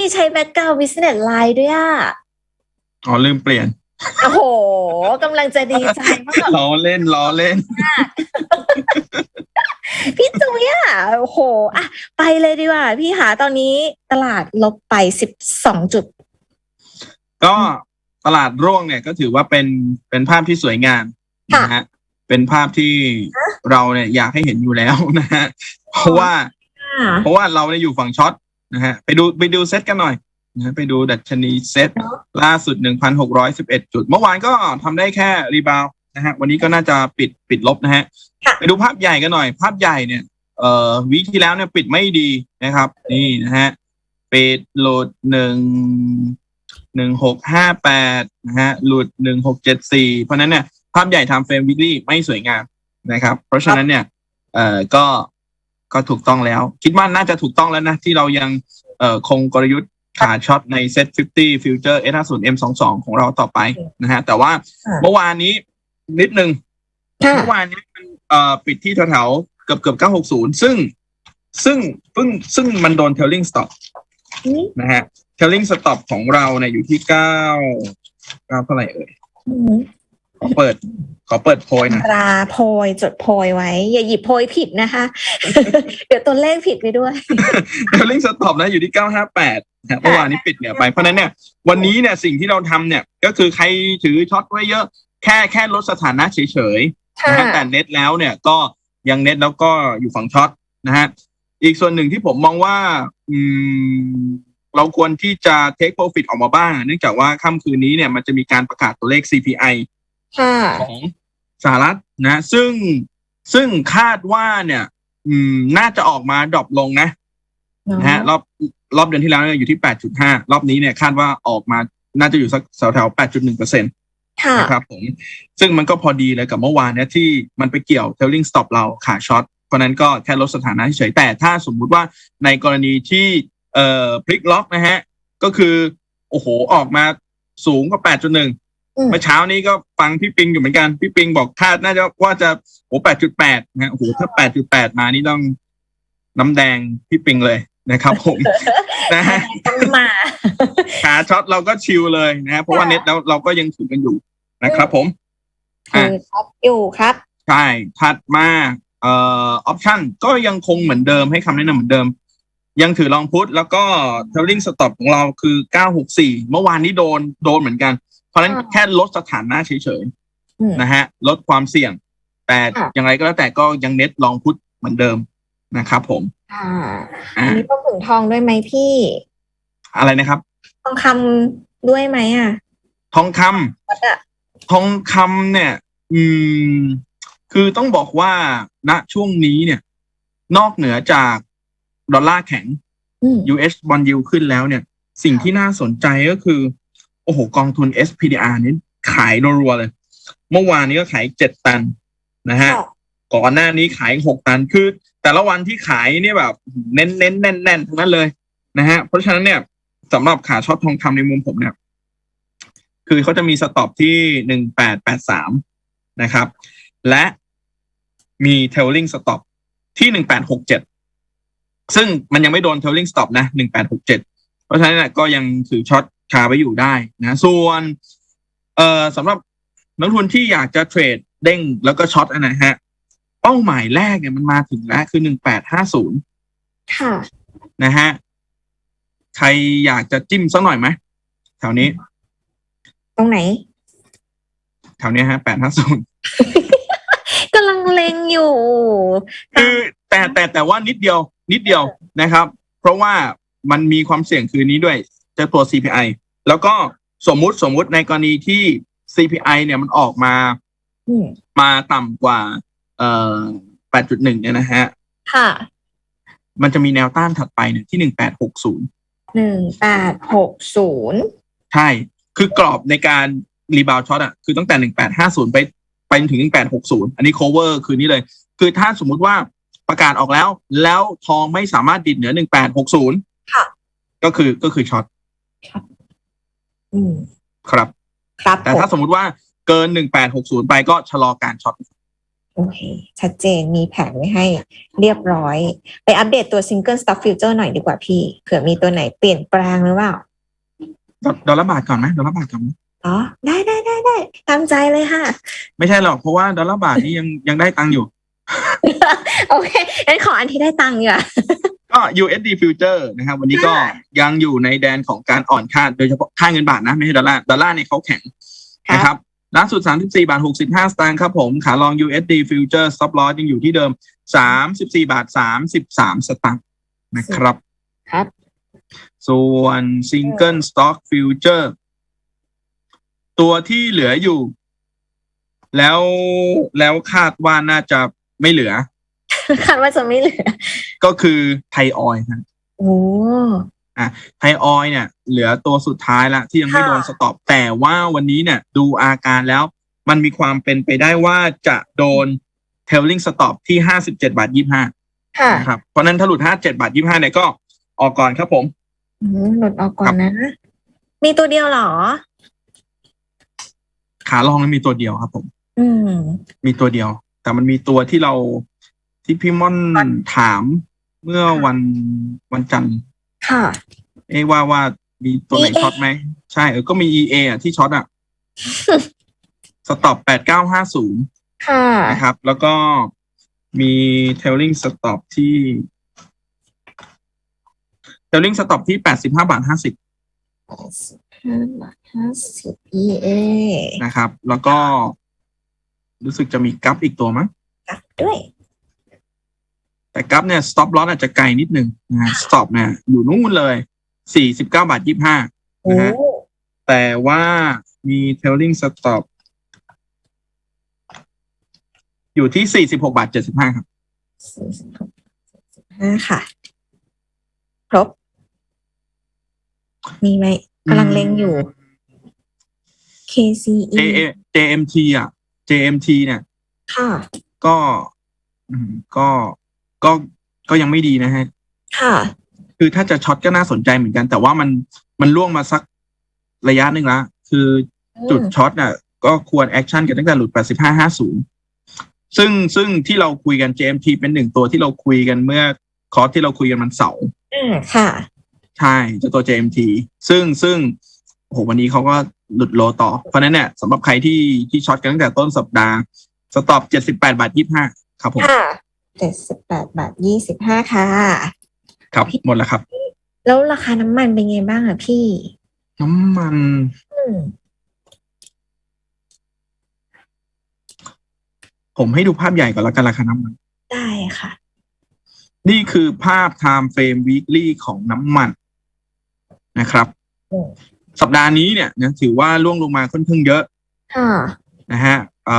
นี่ใช้แบ็กกราวด์ business line ด้วยอะ อ๋อลืมเปลี่ยน โอ้โหกำลังจะดีใจมากล้อเล่นล้อเล่น พี่จุ้ยอะโอ้โหอะไปเลยดีกว่า พี่หาตอนนี้ตลาดลบไปสิบสองจุด ก็ตลาดร่วงเนี่ยก็ถือว่าเป็นเป็นภาพที่สวยงามนะฮะเป็นภาพที่เราเนี่ยอยากให้เห็นอยู่แล้วนะฮะเพราะว่าค่ะเพราะว่าเราเนี่ยอยู่ฝั่งช็อต นะฮะไปดูไปดูเซตกันหน่อยนะฮะไปดูดัชนีเซตล่าสุด 1,611 จุด เมื่อวานก็ทำได้แค่รีบาวนะฮะวันนี้ก็น่าจะปิดปิดลบนะฮะค่ะไปดูภาพใหญ่กันหน่อย ภาพใหญ่เนี่ยเอ่อวีคที่แล้วเนี่ยปิดไม่ดีนะครับ นี่นะฮะปิดหลุดหนึ่งหนึ่งหกห้าแปดนะฮะหลุดหนึ่งหกเจ็ดสี่เพราะฉะนั้นเนี่ยภาพใหญ่ทำเฟรมวิกฤไม่สวยงามนะครับ เพราะฉะนั้นเนี่ยเอ่อก็ ก็ถูกต้องแล้ว คิดว่าน่าจะถูกต้องแล้วนะ ที่เรายังเอ่อคงกลยุทธ์ขาช็อตในเซ็ต50 Future S50 M22 ของเราต่อไปนะฮะแต่ว่าค่ะเมื่อวานนี้นิดนึงค่ะเมื่อวานนี้มันเอ่อปิดที่แถวๆเกือบเกือบ960 ซึ่งซึ่งเพิ่งซึ่งมันโดน trailing stop อืมนะฮะ trailing stop ของเราเนี่ยอยู่ที่9 9เท่าไหร่เอ่ยอืม ขอเปิด ขอเปิดโพยหนะตราโพยจดโพยไว้ อย่าหยิบโพยผิดนะคะ เดี๋ยวตัวเลขผิดไปด้วย trailing stop นะอยู่ที่ 958นะฮะเมื่อวานนี้ปิดเหนือไป เพราะฉะนั้นเนี่ยวันนี้เนี่ยสิ่งที่เราทำเนี่ยก็คือใครถือช็อตไว้เยอะแค่แค่ลดสถานะเฉยๆนะฮะแต่เน็ตแล้วเนี่ยก็ยังเน็ตแล้วก็อยู่ฝั่งช็อตนะฮะอีกส่วนหนึ่งที่ผมมองว่าอืมเราควรที่จะ take profit ออกมาบ้าง เนื่องจากว่าค่ำคืนนี้เนี่ยมันจะมีการประกาศตัวเลข CPI ค่ะ ของสหรัฐนะ ซึ่งซึ่งคาดว่าเนี่ย อืม น่าจะออกมาดรอปลงนะนะฮะรอบรอบเดือนที่แล้วเนี่ยอยู่ที่8.5รอบนี้เนี่ยคาดว่าออกมาน่าจะอยู่สักแถวๆ8.1เปอร์เซ็นตค่ะนะครับผมซึ่งมันก็พอดีเลยกับเมื่อวานเนี่ยที่มันไปเกี่ยว trailing stop เราขาช็อตเพราะนั้นก็แค่ลดสถานะเฉยๆแต่ถ้าสมมุติว่าในกรณีที่เอ่อพลิกล็อกนะฮะ ก็คือ โอ้โหออกมาสูงกว่า8.1อืม เมื่อเช้านี้ก็ฟังพี่ปิงอยู่เหมือนกัน พี่ปิงบอกคาดน่าจะว่าจะโอ้8.8นะฮะโอ้โหถ้า8.8มานี่ต้องน้ำแดงพี่ปิงเลยนะครับ ผมนะฮะต้องมาขาช็อตเราก็ชิลเลยนะฮะเพราะว่าเน็ตแล้วเราก็ยังถือกันอยู่นะครับ ผมคือครับอยู่ครับใช่ถัดมาเอ่อออปชันก็ยังคงเหมือนเดิมให้คำแนะนำเหมือนเดิม ยังถือลองพุทแล้วก็ trailing stop ของเราคือ 964 เมื่อวานนี้โดนโดนเหมือนกัน เพราะฉะนั้นอ่าแค่ลดสถานะเฉยอืมๆนะฮะลดความเสี่ยง แต่ค่ะอย่างไรก็แล้วแต่ก็ยังเน็ตลองพุทเหมือนเดิมนะครับผมค่ะอ่าอันนี้ต้องถึงทองด้วยไหมพี่ อะไรนะครับ ทองคำด้วยไหมอะ ทองคำวัดอะทองคำเนี่ย อืม คือต้องบอกว่าณช่วงนี้เนี่ย นอกเหนือจากดอลลาร์แข็งอืม US bond yield ขึ้นแล้วเนี่ย สิ่งที่น่าสนใจก็คือ โอ้โหกองทุน SPDR นี่ขายรัวๆเลย เมื่อวานนี้ก็ขายเจ็ดตันนะฮะค่ะก่อนหน้านี้ขายหกตันคือ แต่ละวันที่ขายเนี่ยแบบ เน้นเน้นแน่นแน่นทั้งนั้นเลยนะฮะเพราะฉะนั้นเนี่ยสำหรับขาช็อตทองคำในมุมผมเนี่ย คือเขาจะมีสต็อปที่หนึ่งแปดแปดสามนะครับ และมีเทลลิงสต็อปที่หนึ่งแปดหกเจ็ดซึ่งมันยังไม่โดนเทลลิงสต็อปนะหนึ่งแปดหกเจ็ดเพราะฉะนั้นเนี่ยก็ยังถือช็อต คาไว้อยู่ได้นะส่วนเอ่อสำหรับนักลงทุนที่อยากจะเทรดเด้งแล้วก็ช็อตอะนะฮะเป้าหมายแรกเนี่ยมันมาถึงแล้วคือหนึ่งแปดห้าศูนย์ค่ะนะฮะใครอยากจะจิ้มสักหน่อยไหมแถวนี้ ตรงไหน แถวเนี้ยฮะแปดห้าศูนย์กำลังเลงอยู่ คือแต่แต่แต่ว่านิดเดียว นิดเดียวนะครับ เพราะว่ามันมีความเสี่ยงคือนี้ด้วยเจะตัว CPI แล้วก็สมมุติสมมุติในกรณีที่ CPI เนี่ยมันออกมาอืมมาต่ำกว่า เอ่อ8.1เนี่ยนะฮะ ค่ะ มันจะมีแนวต้านถัดไปเนี่ยที่1860หนึ่งแปดหกศูนย์ใช่ คือกรอบในการรีบาวช็อตอะคือตั้งแต่1850ไปไปจนถึง1860อันนี้ cover คือนี้เลย คือถ้าสมมุติว่าประกาศออกแล้ว แล้วทองไม่สามารถดิดเหนือ1860ค่ะ ก็คือก็คือช็อต อืมครับ ครับแต่ผมถ้าสมมุติว่าเกิน1860ไปก็ชะลอการช็อตโอเค ชัดเจนมีแผนไว้ให้เรียบร้อย ไปอัปเดตตัว Single Stock Future หน่อยดีกว่าพี่เผื่อมีตัวไหนเปลี่ยนแปลงหรือเปล่าดอดอลลาร์บาทก่อนไหมดอลลาร์บาทก่อนไหมอ๋อ ได้ได้ได้ได้ตามใจเลยค่ะ ไม่ใช่หรอกเพราะว่าดอลลาร์บาทนี่ยังยังได้ตังค์อยู่ โอเคงั้นขออันที่ได้ตังค์ดีกว่า ก็ USD future นะครับวันนี้ก็ค่ะยังอยู่ในแดนของการอ่อนค่าโดยเฉพาะค่าเงินบาทนะ ไม่ใช่ดอลลาร์ดอลลาร์เนี่ยเขาแข็งค่ะนะครับล่าสุด 34 บาท 65 สตางค์ครับผม ขาลอง USD future stop loss ยังอยู่ที่เดิม 34 บาท 33 สตางค์นะครับครับ ส่วน single stock future ตัวที่เหลืออยู่ แล้วแล้วคาดว่าน่าจะไม่เหลือ คาดว่าจะไม่เหลือ ก็คือไทยออยล์ครับโอ้ไทยออยล์เนี่ย เหลือตัวสุดท้ายละที่ยังไม่ค่ะโดนสต็อปแต่ว่าวันนี้เนี่ย ดูอาการแล้ว มันมีความเป็นไปได้ว่าจะโดนเทลลิงสต็อปที่57บาท25ค่ะนะครับเพราะฉะนั้นถ้าหลุด57บาท25เนี่ยก็ออกก่อนครับผมอืมหลุดออกก่อนนะ มีตัวเดียวเหรอ ขาลองมันมีตัวเดียวครับผม อืม มีตัวเดียว แต่มันมีตัวที่เรา ที่พี่ม่อนถามเมื่อวันวันจันทร์ค่ะ เอ้ว่าว่ามีตัวไหน EA ช็อตไหม ใช่เออก็มี EA อะที่ช็อตอะสต็อปแปดเก้าห้าศูนย์ค่ะนะครับ แล้วก็มีเทลลิงสต็อปที่เทลลิงสต็อปที่แปดสิบห้าบาทห้าสิบห้าบาทห้าสิบ EA นะครับ แล้วก็ รู้สึกจะมีกัปอีกตัวมั้งกลับด้วย แต่กัปเนี่ยสต็อปลอสอาจจะไกลนิดนึงนะฮะสต็อปเนี่ยอยู่นู่นเลยสี่สิบเก้าบาทยี่ห้าโอ้นะฮะแต่ว่ามีเทลลิงสต็อปอยู่ที่สี่สิบหกบาทเจ็ดสิบห้าครับสี่สิบหกสิบห้าค่ะ ครบ มีไหมกำลังเล็งอยู่ KCE J JMT อะ JMT เนี่ย ค่ะ ก็อืมก็ ก็ก็ยังไม่ดีนะฮะ ค่ะ คือถ้าจะช็อตก็น่าสนใจเหมือนกัน แต่ว่ามันมันล่วงมาสักระยะหนึ่งละคือจุดช็อตน่ะ ก็ควรแอคชั่นกันตั้งแต่หลุด 8550 ซึ่งซึ่งที่เราคุยกัน JMT เป็นหนึ่งตัวที่เราคุยกันเมื่อคอร์สที่เราคุยกันมันเสาร์อืมค่ะ ใช่ใช่เจ้าตัว JMT ซึ่งซึ่งโอ้โหวันนี้เขาก็หลุดโลต่อ เพราะฉะนั้นเนี่ยสำหรับใครที่ที่ช็อตกันตั้งแต่ต้นสัปดาห์ สต็อป78บาท25 ครับผมค่ะ เจ็ดสิบแปดบาทยี่สิบห้าค่ะ ครับหมดแล้วครับ แล้วราคาน้ำมันเป็นไงบ้างอะพี่ น้ำมัน อืมผมให้ดูภาพใหญ่ก่อนแล้วกันราคาน้ำมัน ได้ค่ะ นี่คือภาพ time frame weekly ของน้ำมันนะครับ อืม สัปดาห์นี้เนี่ยนะถือว่าล่วงลงมาค่อนข้างเยอะ ค่ะ นะฮะเอ่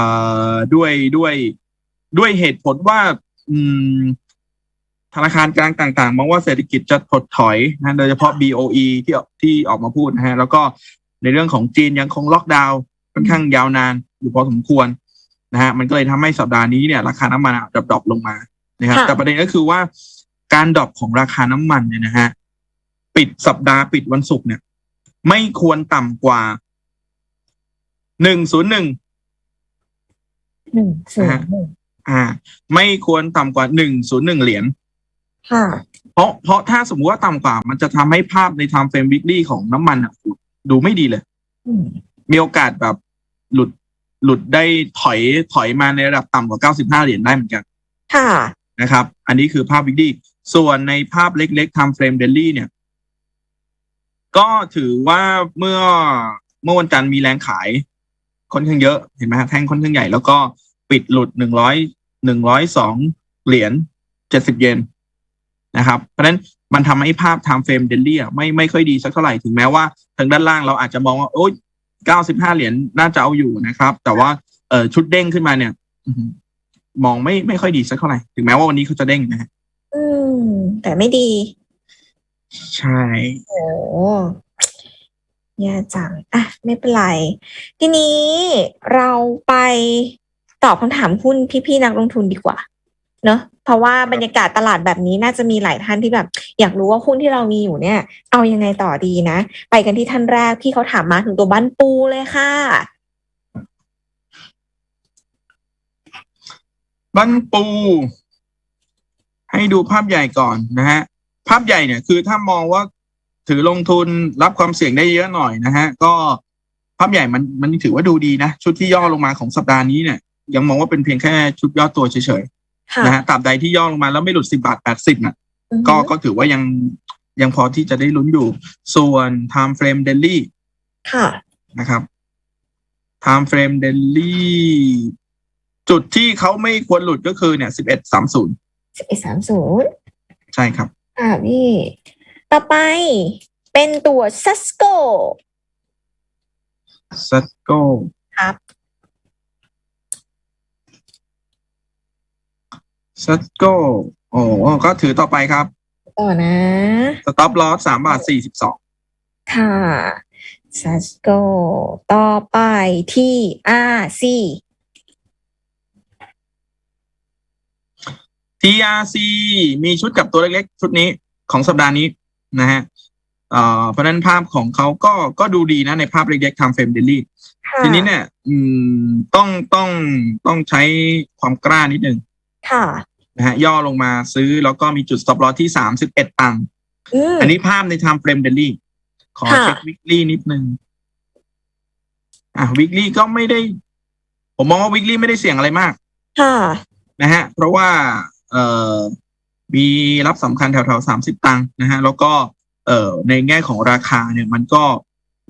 อด้วยด้วยด้วยเหตุผลว่าอืม ธนาคารกลางต่างๆมองว่าเศรษฐกิจจะถดถอยนะโดยเฉพาะ BOE ที่ที่ออกมาพูดนะฮะแล้วก็ในเรื่องของจีนยังคงล็อกดาวน์ค่อนข้างยาวนานอยู่พอสมควรนะฮะมันก็เลยทำให้สัปดาห์นี้เนี่ย ราคาน้ำมันดรอปดรอปลงมานะครับค่ะแต่ประเด็นก็คือว่าการดรอปของราคาน้ำมันเนี่ยนะฮะปิดสัปดาห์ปิดวันศุกร์เนี่ย ไม่ควรต่ำกว่าหนึ่งศูนย์หนึ่งหนึ่งศูนย์หนึ่ง อ่า ไม่ควรต่ำกว่าหนึ่งศูนย์หนึ่งเหรียญ ค่ะ เพราะเพราะถ้าสมมุติว่าต่ำกว่า มันจะทำให้ภาพในไทม์เฟรมวิก l ีของน้ำมันอะดูไม่ดีเลย อืม มีโอกาสแบบหลุดหลุดได้ถอยถอยมาในระดับต่ำกว่า 95 เหรียญได้เหมือนกันค่ะ นะครับ อันนี้คือภาพวิก l ีส่วนในภาพเล็กๆ time frame daily เนี่ย ก็ถือว่าเมื่อเมื่อวันจันทร์มีแรงขายค่อนข้างเยอะ เห็นไหมฮะแท่งค่อนข้างใหญ่แล้วก็ ปิดหลุดหนึ่งร้อยหนึ่งร้อยสองเหรียญเจ็ดสิบเยนนะครับ เพราะฉะนั้นมันทำให้ภาพ time frame daily อะไม่ไม่ค่อยดีสักเท่าไหร่ถึงแม้ว่าทางด้านล่างเราอาจจะมองว่า โอ๊ยเก้าสิบห้าเหรียญน่าจะเอาอยู่นะครับ แต่ว่าเออชุดเด้งขึ้นมาเนี่ยอื้อหือมองไม่ไม่ค่อยดีสักเท่าไหร่ถึงแม้ว่าวันนี้เขาจะเด้งนะฮะอืม แต่ไม่ดี ใช่โอ้แย่จังอะไม่เป็นไร ทีนี้เราไป ตอบคำถามหุ้นพี่ๆนักลงทุนดีกว่า เนอะเพราะว่าบรรยากาศตลาดแบบนี้น่าจะมีหลายท่านที่แบบ อยากรู้ว่าหุ้นที่เรามีอยู่เนี่ย เอายังไงต่อดีนะ ไปกันที่ท่านแรกพี่เขาถามมาถึงตัวบ้านปูเลยค่ะบันปู ให้ดูภาพใหญ่ก่อนนะฮะ ภาพใหญ่เนี่ยคือถ้ามองว่าถือลงทุนรับความเสี่ยงได้เยอะหน่อยนะฮะ ก็ภาพใหญ่มันมันถือว่าดูดีนะ ชุดที่ย่อลงมาของสัปดาห์นี้เนี่ย ยังมองว่าเป็นเพียงแค่ชุดย่อตัวเฉยค่ะๆนะฮะตราบใดที่ย่อลงมาแล้วไม่หลุดสิบาทแปดสิบน่ะอือฮึก็ก็ถือว่ายังยังพอที่จะได้ลุ้นอยู่ ส่วน time frame daily ค่ะนะครับ time frame daily จุดที่เขาไม่ควรหลุดก็คือเนี่ยสิบเอ็ดสามศูนย์สิบเอ็ดสามศูนย์ใช่ครับอ่าพี่ ต่อไปเป็นตัวซัสโกซัตโก้ครับ ซัตโก้โอ้ก็ถือต่อไปครับ ต่อนะสต็อปลอสสามบาทสี่สิบสองค่ะซัสโกต่อไปที่อาซี TRC มีชุดกับตัวเล็กๆ ชุดนี้ของสัปดาห์นี้นะฮะเอ่อเพราะฉะนั้นภาพของเขาก็ก็ดูดีนะในภาพเล็กๆทำเฟรมเดลี่ค่ะทีนี้เนี่ยอืมต้องต้องต้องใช้ความกล้านิดนึงค่ะ นะฮะย่อลงมาซื้อแล้วก็มีจุด stop loss ที่สามสิบเอ็ดตังค์อืมอันนี้ภาพใน time frame daily ขอค่ะเช็ค weekly นิดนึงอะ weekly ก็ไม่ได้ ผมมองว่า weekly ไม่ได้เสี่ยงอะไรมากค่ะนะฮะ เพราะว่า เอ่อมีรับสำคัญแถวๆสามสิบตังค์นะฮะ แล้วก็ เอ่อในแง่ของราคาเนี่ย มันก็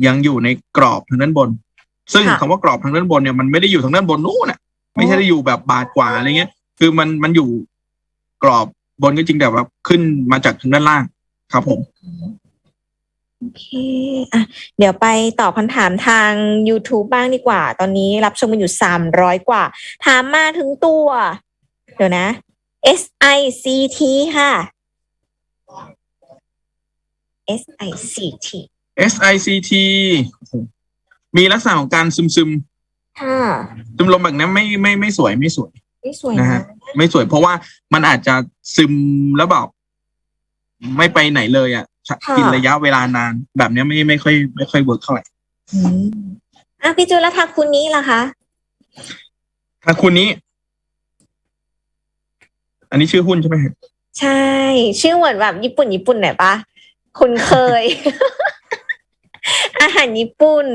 ยังอยู่ในกรอบทางด้านบน ซึ่งค่ะคำว่ากรอบทางด้านบนเนี่ยมันไม่ได้อยู่ทางด้านบนนู้นน่ะ ไม่ใช่ได้อยู่แบบบาทกว่าอะไรเงี้ย คือมันมันอยู่ กรอบบนก็จริงแต่ว่าขึ้นมาจากทางด้านล่างครับผม โอเคอะเดี๋ยวไปตอบคำถามทาง YouTube บ้างดีกว่า ตอนนี้รับชมกันอยู่สามร้อยกว่า ถามมาถึงตัว เดี๋ยวนะ S I C T ค่ะ S I C T SICT โอ้โหมีลักษณะของการซึมซึมค่ะๆซึมลมแบบนี้ไม่ไม่ไม่สวยไม่สวยนี่สวยนะนะฮะ ไม่สวย เพราะว่ามันอาจจะซึมแล้วแบบไม่ไปไหนเลยอะกินระยะเวลานาน แบบนี้ไม่ไม่ค่อย ไม่ค่อยเวิร์กเท่าไหร่อืมอะพี่จูนแล้วทักคุณนี้ล่ะคะถ้าคุณนี้ อันนี้ชื่อหุ้นใช่ไหมครับใช่ ชื่อเหมือนแบบญี่ปุ่นญี่ปุ่นหน่อยปะคุณเคย อาหารญี่ปุ่น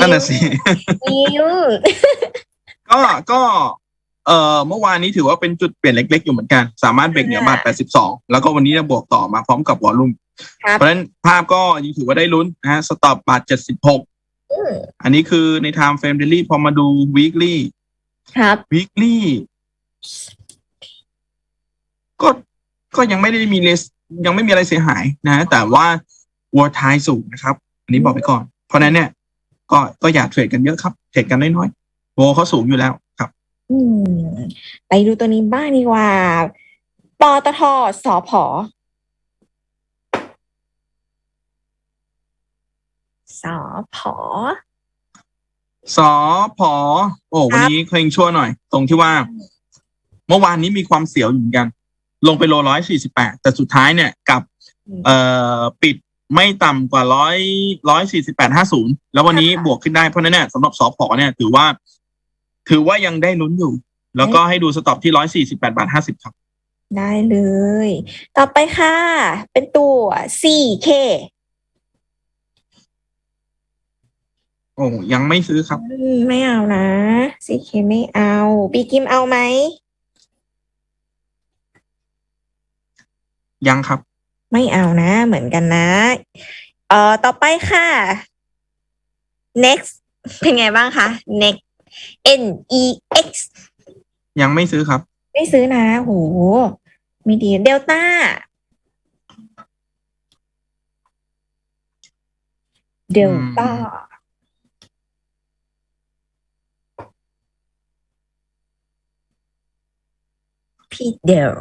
นั่นน่ะสิยิ้มก็ก็ เอ่อเมื่อวานนี้ถือว่าเป็นจุดเปลี่ยนเล็ก ๆ อยู่เหมือนกัน สามารถเบรกเหนือบาท 82 แล้วก็วันนี้จะบวกต่อมาพร้อมกับวอลลุ่มครับเพราะฉะนั้นภาพก็ยังถือว่าได้ลุ้นนะฮะสต็อปบาท 76อืมอันนี้คือใน time frame daily พอมาดู weekly ครับ weekly ก็ก็ยังไม่ได้มีเลสยังไม่มีอะไรเสียหายนะ แต่ว่าวัวทายสูงนะครับ อันนี้บอกไปก่อน เพราะฉะนั้นเนี่ย ก็ก็อย่าเทรดกันเยอะครับ เทรดกันน้อยๆวัวเขาสูงอยู่แล้วครับ อืมไปดูตัวนี้บ้างดีกว่า ปตทสอพอสอพอ สอพอ โอ้วันนี้เคลงชั่วหน่อย ตรงที่ว่า เมื่อวานนี้มีความเสียวอยู่เหมือนกัน ลงไปโลร้อยสี่สิบแปดแต่สุดท้ายเนี่ยกลับ เอ่อปิดไม่ต่ำกว่าร้อยร้อยสี่สิบแปดห้าศูนย์แล้ววันนี้ค่ะบวกขึ้นได้เพราะฉะนั้นเนี่ยสำหรับสอพอเนี่ยถือว่า ถือว่ายังได้ลุ้นอยู่ แล้วก็ให้ดูสต็อปที่ร้อยสี่สิบแปดบาทห้าสิบครับ ได้เลย ต่อไปค่ะ เป็นตัว 4K โอ้ยังไม่ซื้อครับอืมไม่เอานะ 4K ไม่เอาปีกิมเอาไหม ยังครับ ไม่เอานะ เหมือนกันนะ เอ่อ ต่อไปค่ะ next เป็นไงบ้างคะ next N E X ยังไม่ซื้อครับ ไม่ซื้อนะโหไม่ดีเดลต้าเดลต้าพี่เดล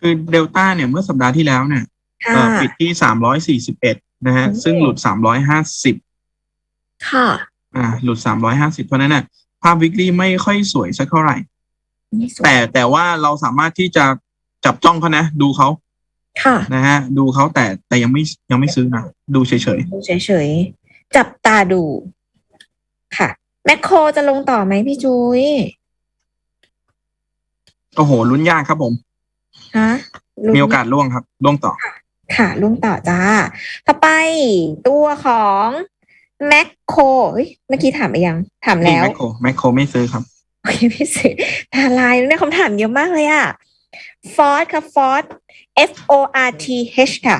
คือเดลต้าเนี่ยเมื่อสัปดาห์ที่แล้วเนี่ยค่ะเอ่อปิดที่สามร้อยสี่สิบเอ็ดนะฮะโอ้ซึ่งหลุดสามร้อยห้าสิบค่ะ อ่าหลุดสามร้อยห้าสิบเพราะฉะนั้นเนี่ยภาพวิกฤตไม่ค่อยสวยสักเท่าไหร่นี่สวยแต่แต่ว่าเราสามารถที่จะจับจ้องเขานะ ดูเขาค่ะ นะฮะ ดูเขาแต่แต่ยังไม่ยังไม่ซื้อนะดูเฉยดูเฉยๆ จับตาดู ค่ะ แมคโครจะลงต่อไหมพี่จุย้ยโอ้โหลุ้นยากครับผม ฮะลุ้นมีโอกาสล่วงครับล่วงต่อ ค่ะลุงต่อจ้า ต่อไปตัวของ แมคโครเฮ้ยเมื่อกี้ถามไปยัง ถามนี่แล้วแมคโครแมคโครไม่ซื้อครับโอเคพี่สิตาลายเนี่ยคำถามเยอะมากเลยอะฟอร์ดค่ะฟอร์ด F O R T H ค่ะ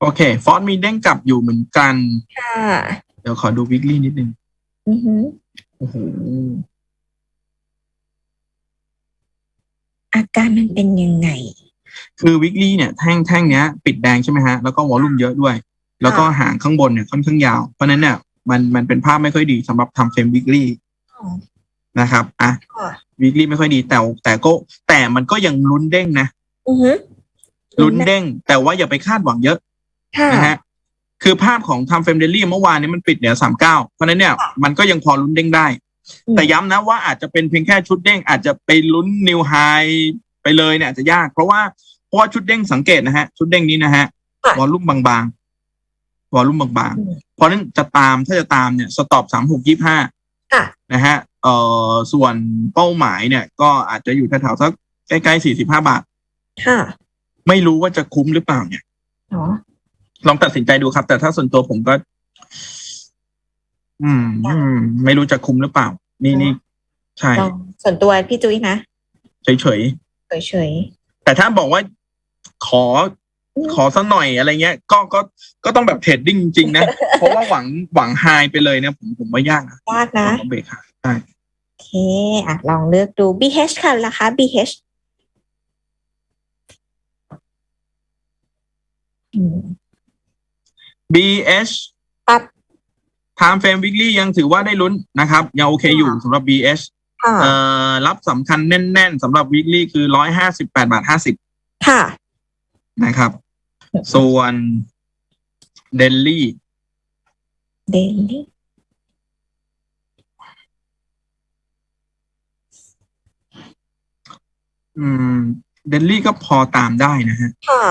โอเค ฟอสมีเด้งกลับอยู่เหมือนกัน ค่ะ เดี๋ยวขอดูวิกฤตนิดนึงอือหือโอ้โหอาการมันเป็นยังไง คือวิกฤตเนี่ยแท่งแท่งเนี้ยปิดแดงใช่ไหมฮะ แล้วก็วอลลุ่มเยอะด้วย แล้วก็หางข้างบนเนี่ยค่อนข้างยาว เพราะฉะนั้นเนี่ยมันมันเป็นภาพไม่ค่อยดีสำหรับทำเฟรมวิกฤตอ๋อนะครับอะค่ะวิกฤตไม่ค่อยดีแต่แต่ก็แต่มันก็ยังลุ้นเด้งนะอือหือลุ้นเด้ง แต่ว่าอย่าไปคาดหวังเยอะค่ะนะฮะคือภาพของทำเฟรมเดลี่เมื่อวานนี้มันปิดเหนือสามเก้าเพราะฉะนั้นเนี่ยมันก็ยังพอลุ้นเด้งได้อืมแต่ย้ำนะว่าอาจจะเป็นเพียงแค่ชุดเด้ง อาจจะไปลุ้นนิวไฮ ไปเลยเนี่ยอาจจะยาก เพราะว่าเพราะว่าชุดเด้งสังเกตนะฮะ ชุดเด้งนี้นะฮะค่ะวอลลุ่มบางๆวอลลุ่มบางอืมๆเพราะฉะนั้นจะตามถ้าจะตามเนี่ยสต็อปสามหกยี่ห้าค่ะนะฮะเอ่อส่วนเป้าหมายเนี่ย ก็อาจจะอยู่แถวๆสักใกล้ๆสี่สิบห้าบาทค่ะไม่รู้ว่าจะคุ้มหรือเปล่าเนี่ยเนาะลองตัดสินใจดูครับ แต่ถ้าส่วนตัวผมก็ อืมอืม ไม่รู้จะคุ้มหรือเปล่า นี่นี่ใช่ลองส่วนตัวพี่จุ้ยนะ เฉยเฉย ๆแต่ถ้าบอกว่าขอขอสักหน่อยอะไรเงี้ย ก็ก็ก็ต้องแบบเทรดดิ้งจริงๆนะ เพราะว่าหวังหวังไฮไปเลยเนี่ยผมผมว่ายากนะๆยากนะขอเบรกค่ะใช่โอเคอะลองเลือกดู BH ค่ะราคา BH อืม BH ปั๊บ Time Frame Weekly ยังถือว่าได้ลุ้นนะครับ ยังโอเคอยู่สำหรับ BH ค่ะเอ่อ รับสำคัญแน่นๆสำหรับ Weekly คือร้อยห้าสิบแปดบาทห้าสิบค่ะนะครับ ส่วน Daily เดลี่อืม Daily ก็พอตามได้นะฮะ ค่ะ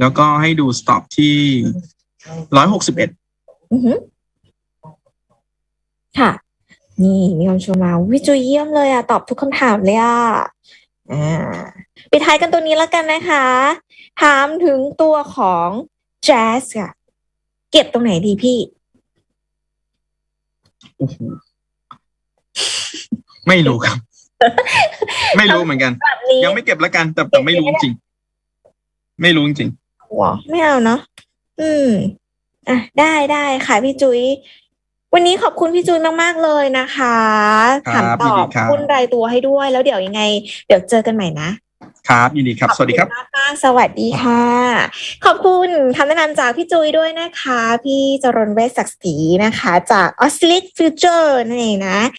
แล้วก็ให้ดู stop ที่ร้อยหกสิบเอ็ดอือหือค่ะ นี่มีคนชมมาวิจุยเยี่ยมเลยอะ ตอบทุกคำถามเลยอะอ่าปิดท้ายกันตัวนี้แล้วกันนะคะ ถามถึงตัวของแจ๊สค่ะ เก็บตรงไหนดีพี่โอ้โหไม่รู้ครับ ไม่รู้เหมือนกัน แบบนี้ยังไม่เก็บแล้วกันแต่แต่ไม่รู้จริง ไม่รู้จริง หัวไม่เอาเนาะอืม อะ ได้ได้ค่ะพี่จุย้ย วันนี้ขอบคุณพี่จุ้ยมาก ๆ เลยนะคะครับถามตยินอดีบครับคุณรายตัวให้ด้วย แล้วเดี๋ยวยังไง เดี๋ยวเจอกันใหม่นะครับยินดีครับ สวัสดีครับขอณมากๆสวัสดีค่ะ ขอบคุณคำแนะนำจากพี่จุ้ยด้วยนะคะ พี่จรนเวชศักดิ์ศรีนะคะ จาก o s c i l l i t Future นั่นเองนะ